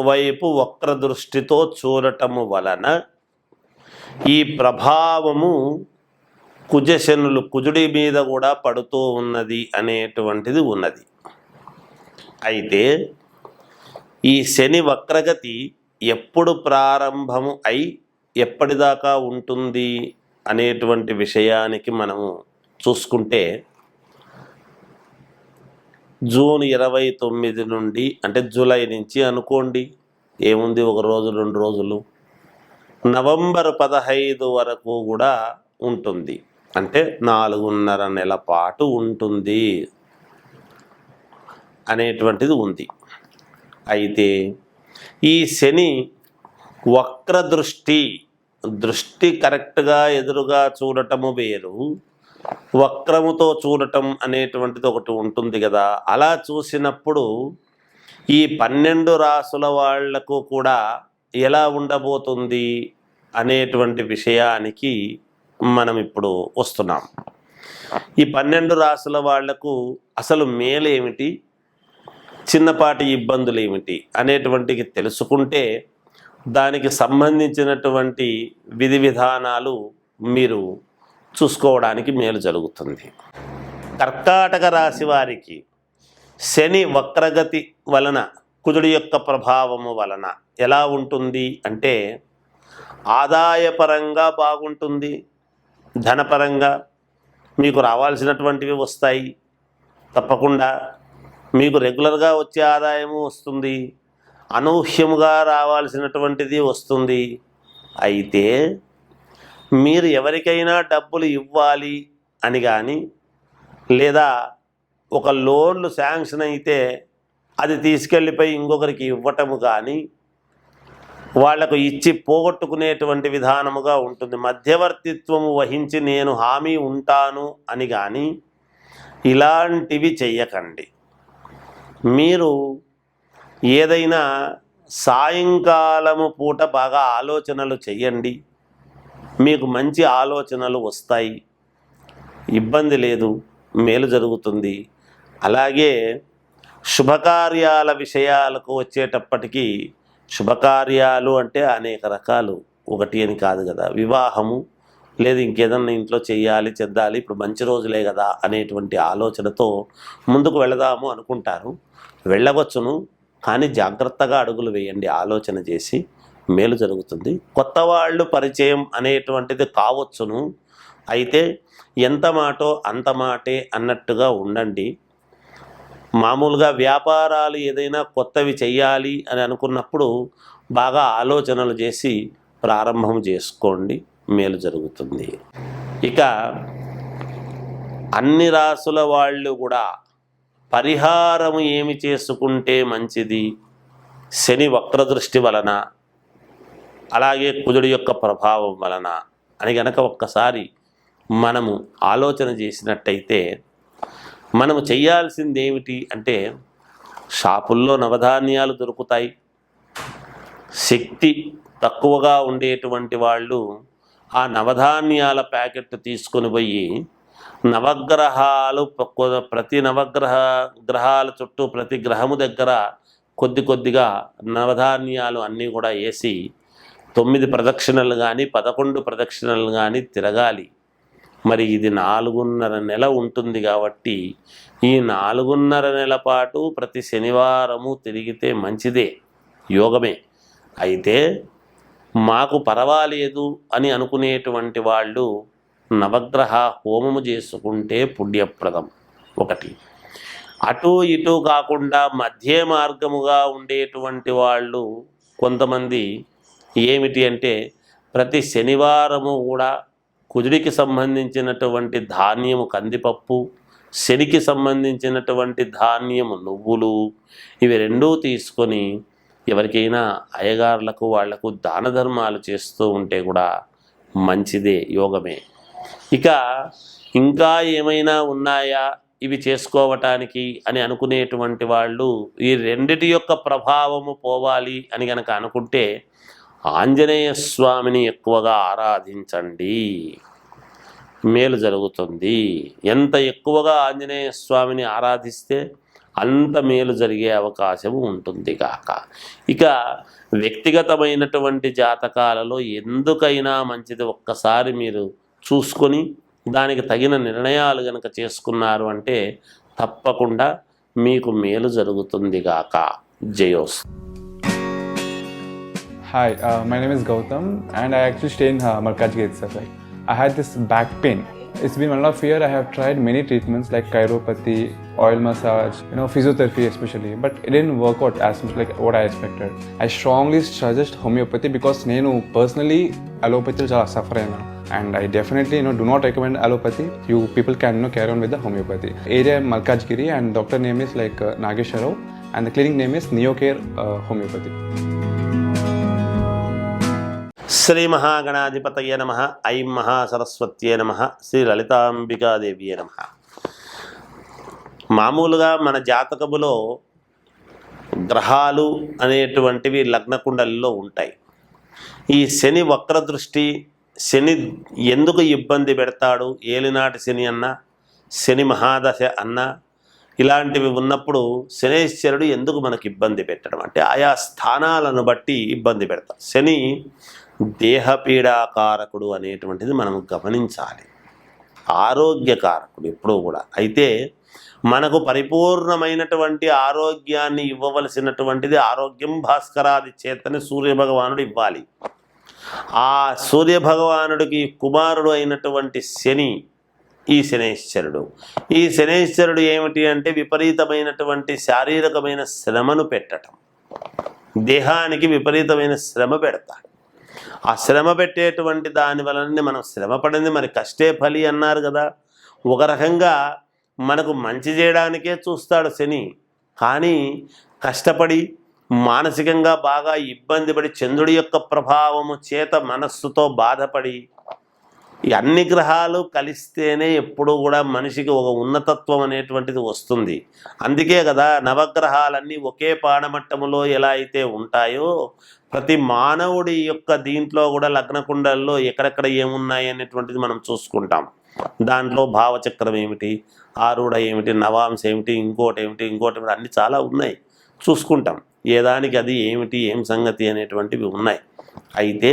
వైపు వక్ర దృష్టితో చూడటము వలన ఈ ప్రభావము కుజశనులు కుజుడి మీద కూడా పడుతూ ఉన్నది అనేటువంటిది ఉన్నది. అయితే ఈ శని వక్రగతి ఎప్పుడు ప్రారంభము అయి ఎప్పటిదాకా ఉంటుంది అనేటువంటి విషయానికి మనము చూసుకుంటే జూన్ ఇరవై తొమ్మిది నుండి అంటే జూలై నుంచి అనుకోండి. ఏముంది ఒక రోజు రెండు రోజులు? నవంబర్ పదహైదు వరకు కూడా ఉంటుంది. అంటే నాలుగున్నర నెల పాటు ఉంటుంది అనేటువంటిది ఉంది. అయితే ఈ శని వక్ర దృష్టి దృష్టి కరెక్ట్గా ఎదురుగా చూడటము వేరు. వక్రముతో చూడటం అనేటువంటిది ఒకటి ఉంటుంది కదా. అలా చూసినప్పుడు ఈ పన్నెండు రాసుల వాళ్ళకు కూడా ఎలా ఉండబోతుంది అనేటువంటి విషయానికి మనం ఇప్పుడు వస్తున్నాం. ఈ పన్నెండు రాసుల వాళ్ళకు అసలు మేలేమిటి? చిన్నపాటి ఇబ్బందులు ఏమిటి అనేటువంటివి తెలుసుకుంటే దానికి సంబంధించినటువంటి విధి విధానాలు మీరు చూసుకోవడానికి మేలు జరుగుతుంది. కర్కాటక రాశి వారికి శని వక్రగతి వలన కుజుడి యొక్క ప్రభావము వలన ఎలా ఉంటుంది అంటే ఆదాయపరంగా బాగుంటుంది ధనపరంగా మీకు రావాల్సినటువంటివి వస్తాయి. తప్పకుండా మీకు రెగ్యులర్గా వచ్చే ఆదాయము వస్తుంది అనూహ్యముగా రావాల్సినటువంటిది వస్తుంది. అయితే మీరు ఎవరికైనా డబ్బులు ఇవ్వాలి అని కానీ లేదా ఒక లోన్లు శాంక్షన్ అయితే అది తీసుకెళ్ళిపోయి ఇంకొకరికి ఇవ్వటము కానీ వాళ్ళకు ఇచ్చి పోగొట్టుకునేటువంటి విధానముగా ఉంటుంది. మధ్యవర్తిత్వము వహించి నేను హామీ ఉంటాను అని కానీ ఇలాంటివి చెయ్యకండి. మీరు ఏదైనా సాయంకాలము పూట బాగా ఆలోచనలు చెయ్యండి. మీకు మంచి ఆలోచనలు వస్తాయి. ఇబ్బంది లేదు మేలు జరుగుతుంది. అలాగే శుభకార్యాల విషయాలకు వచ్చేటప్పటికీ శుభకార్యాలు అంటే అనేక రకాలు. ఒకటి అని కాదు కదా. వివాహము లేదు ఇంకేదన్నా ఇంట్లో చేయాలి చెద్దాలి ఇప్పుడు మంచి రోజులే కదా అనేటువంటి ఆలోచనతో ముందుకు వెళదాము అనుకుంటారు. వెళ్ళవచ్చును కానీ జాగ్రత్తగా అడుగులు వేయండి ఆలోచన చేసి. మేలు జరుగుతుంది. కొత్త వాళ్ళు పరిచయం అనేటువంటిది కావచ్చును. అయితే ఎంత మాటో అంత మాటే అన్నట్టుగా ఉండండి. మామూలుగా వ్యాపారాలు ఏదైనా కొత్తవి చేయాలి అని అనుకున్నప్పుడు బాగా ఆలోచనలు చేసి ప్రారంభం చేసుకోండి. మేలు జరుగుతుంది. ఇక అన్ని రాసుల వాళ్ళు కూడా పరిహారం ఏమి చేసుకుంటే మంచిది? శని వక్రదృష్టి వలన అలాగే కుజుడి యొక్క ప్రభావం వలన అని గనక ఒక్కసారి మనము ఆలోచన చేసినట్టయితే మనము చేయాల్సింది ఏమిటి అంటే షాపుల్లో నవధాన్యాలు దొరుకుతాయి. శక్తి తక్కువగా ఉండేటువంటి వాళ్ళు ఆ నవధాన్యాల ప్యాకెట్ తీసుకొని పోయి నవగ్రహాలు ప్రతి నవగ్రహ గ్రహాల చుట్టూ ప్రతి గ్రహము దగ్గర కొద్ది కొద్దిగా నవధాన్యాలు అన్నీ కూడా వేసి తొమ్మిది ప్రదక్షిణలు కానీ పదకొండు ప్రదక్షిణలు కానీ తిరగాలి. మరి ఇది నాలుగున్నర నెల ఉంటుంది కాబట్టి ఈ నాలుగున్నర నెల పాటు ప్రతి శనివారము తిరిగితే మంచిదే యోగమే. అయితే మాకు పర్వాలేదు అని అనుకునేటువంటి వాళ్ళు నవగ్రహ హోమము చేసుకుంటే పుణ్యప్రదం ఒకటి. అటు ఇటు కాకుండా మధ్య మార్గముగా ఉండేటువంటి వాళ్ళు కొంతమంది ఏమిటి అంటే ప్రతి శనివారము కూడా కుజుడికి సంబంధించినటువంటి ధాన్యము కందిపప్పు శనికి సంబంధించినటువంటి ధాన్యము నువ్వులు ఇవి రెండూ తీసుకొని ఎవరికైనా అయ్యగారులకు వాళ్ళకు దాన ధర్మాలు చేస్తూ ఉంటే కూడా మంచిదే యోగమే. ఇక ఇంకా ఏమైనా ఉన్నాయా? ఇవి చేసుకోవటానికి అని అనుకునేటువంటి వాళ్ళు ఈ రెండిటి యొక్క ప్రభావము పోవాలి అని గనక అనుకుంటే ఆంజనేయ స్వామిని ఎక్కువగా ఆరాధించండి. మేలు జరుగుతుంది. ఎంత ఎక్కువగా ఆంజనేయ స్వామిని ఆరాధిస్తే అంత మేలు జరిగే అవకాశం ఉంటుంది కాక ఇక వ్యక్తిగతమైనటువంటి జాతకాలలో ఎందుకైనా మంచిది ఒక్కసారి మీరు చూసుకొని దానికి తగిన నిర్ణయాలు కనుక చేసుకున్నారు అంటే తప్పకుండా మీకు మేలు జరుగుతుంది గాక. జయోస్ Hi, uh, my name is Gautam, and I actually stay in uh, Malkajgiri itself. Like, I had this back pain. It's been one and a half year. I have tried many treatments like chiropathy, oil massage, you know, physiotherapy especially, but it didn't work out as much like what I expected. I strongly suggest homeopathy because నేను personally allopathy చాలా suffer అయినా and I definitely you know do not recommend allopathy. You people can you know carry on with the homeopathy. Area Malkajgiri and doctor name is like uh, Nageshwar Rao and the clinic name is Neocare uh, Homeopathy. Shri మహాగణాధిపతయ నమ ఐం మహాసరస్వత్యే నమ శ్రీ లలితాంబికాదేవియే నమ. మామూలుగా మన జాతకములో గ్రహాలు అనేటువంటివి లగ్నకుండలిలో ఉంటాయి. ఈ శని వక్రదృష్టి శని ఎందుకు ఇబ్బంది పెడతాడు? ఏలినాటి శని అన్న శని మహాదశ అన్న ఇలాంటివి ఉన్నప్పుడు శనేశ్వరుడు ఎందుకు మనకి ఇబ్బంది పెట్టడం అంటే ఆయా స్థానాలను బట్టి ఇబ్బంది పెడతాం శని దేహపీడాకారకుడు అనేటువంటిది మనం గమనించాలి. ఆరోగ్యకారకుడు ఎప్పుడూ కూడా. అయితే మనకు పరిపూర్ణమైనటువంటి ఆరోగ్యాన్ని ఇవ్వవలసినటువంటిది ఆరోగ్యం భాస్కరాది చేతని సూర్యభగవానుడు ఇవ్వాలి. ఆ సూర్యభగవానుడికి కుమారుడు అయినటువంటి శని ఈ శనేశ్వరుడు. ఈ శనేశ్వరుడు ఏమిటి అంటే విపరీతమైనటువంటి శారీరకమైన శ్రమను పెట్టటం. దేహానికి విపరీతమైన శ్రమ పెడతాడు. ఆ శ్రమ పెట్టేటువంటి దాని వలన మనం శ్రమ పడింది. మరి కష్టే ఫలి అన్నారు కదా. ఒక రకంగా మనకు మంచి చేయడానికే చూస్తాడు శని. కానీ కష్టపడి మానసికంగా బాగా ఇబ్బంది పడి చంద్రుడి యొక్క ప్రభావము చేత మనస్సుతో బాధపడి ఈ అన్ని గ్రహాలు కలిస్తేనే ఎప్పుడూ కూడా మనిషికి ఒక ఉన్నతత్వం అనేటువంటిది వస్తుంది. అందుకే కదా నవగ్రహాలన్నీ ఒకే పాడమట్టములో ఎలా అయితే ఉంటాయో ప్రతి మానవుడి యొక్క దీంట్లో కూడా లగ్నకుండల్లో ఎక్కడెక్కడ ఏమున్నాయి అనేటువంటిది మనం చూసుకుంటాం. దాంట్లో భావచక్రం ఏమిటి ఆరుడ ఏమిటి నవాంశ ఏమిటి ఇంకోటి ఏమిటి ఇంకోటి ఏమిటి అన్నీ చాలా ఉన్నాయి. చూసుకుంటాం. ఏ దానికి అది ఏమిటి ఏం సంగతి అనేటువంటివి ఉన్నాయి. అయితే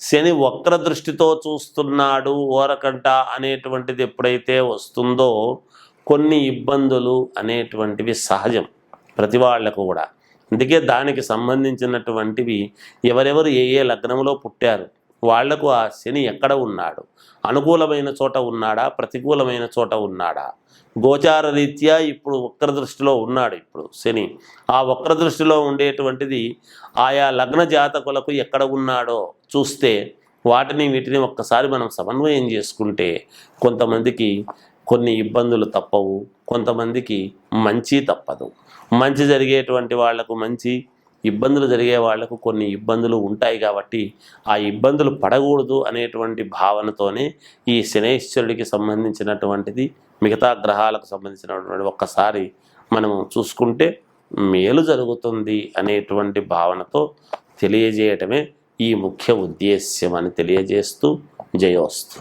శని వక్ర దృష్టితో చూస్తున్నాడు ఓరకంట అనేటువంటిది ఎప్పుడైతే వస్తుందో కొన్ని ఇబ్బందులు అనేటువంటివి సహజం ప్రతి వాళ్ళకు కూడా. అందుకే దానికి సంబంధించినటువంటివి ఎవరెవరు ఏ ఏ లగ్నంలో పుట్టారు వాళ్ళకు ఆ శని ఎక్కడ ఉన్నాడు అనుకూలమైన చోట ఉన్నాడా ప్రతికూలమైన చోట ఉన్నాడా గోచార రీత్యా ఇప్పుడు వక్ర దృష్టిలో ఉన్నాడు ఇప్పుడు శని. ఆ వక్ర దృష్టిలో ఉండేటువంటిది ఆయా లగ్న జాతకులకు ఎక్కడ ఉన్నాడో చూస్తే వాటిని వీటిని ఒక్కసారి మనం సమన్వయం చేసుకుంటే కొంతమందికి కొన్ని ఇబ్బందులు తప్పవు కొంతమందికి మంచి తప్పదు. మంచి జరిగేటువంటి వాళ్ళకు మంచి ఇబ్బందులు జరిగే వాళ్ళకు కొన్ని ఇబ్బందులు ఉంటాయి కాబట్టి ఆ ఇబ్బందులు పడకూడదు అనేటువంటి భావనతోనే ఈ శనేశ్వరుడికి సంబంధించినటువంటిది మిగతా గ్రహాలకు సంబంధించినటువంటి ఒక్కసారి మనము చూసుకుంటే మేలు జరుగుతుంది అనేటువంటి భావనతో తెలియజేయటమే ఈ ముఖ్య ఉద్దేశ్యం అని తెలియజేస్తూ జయోస్తు.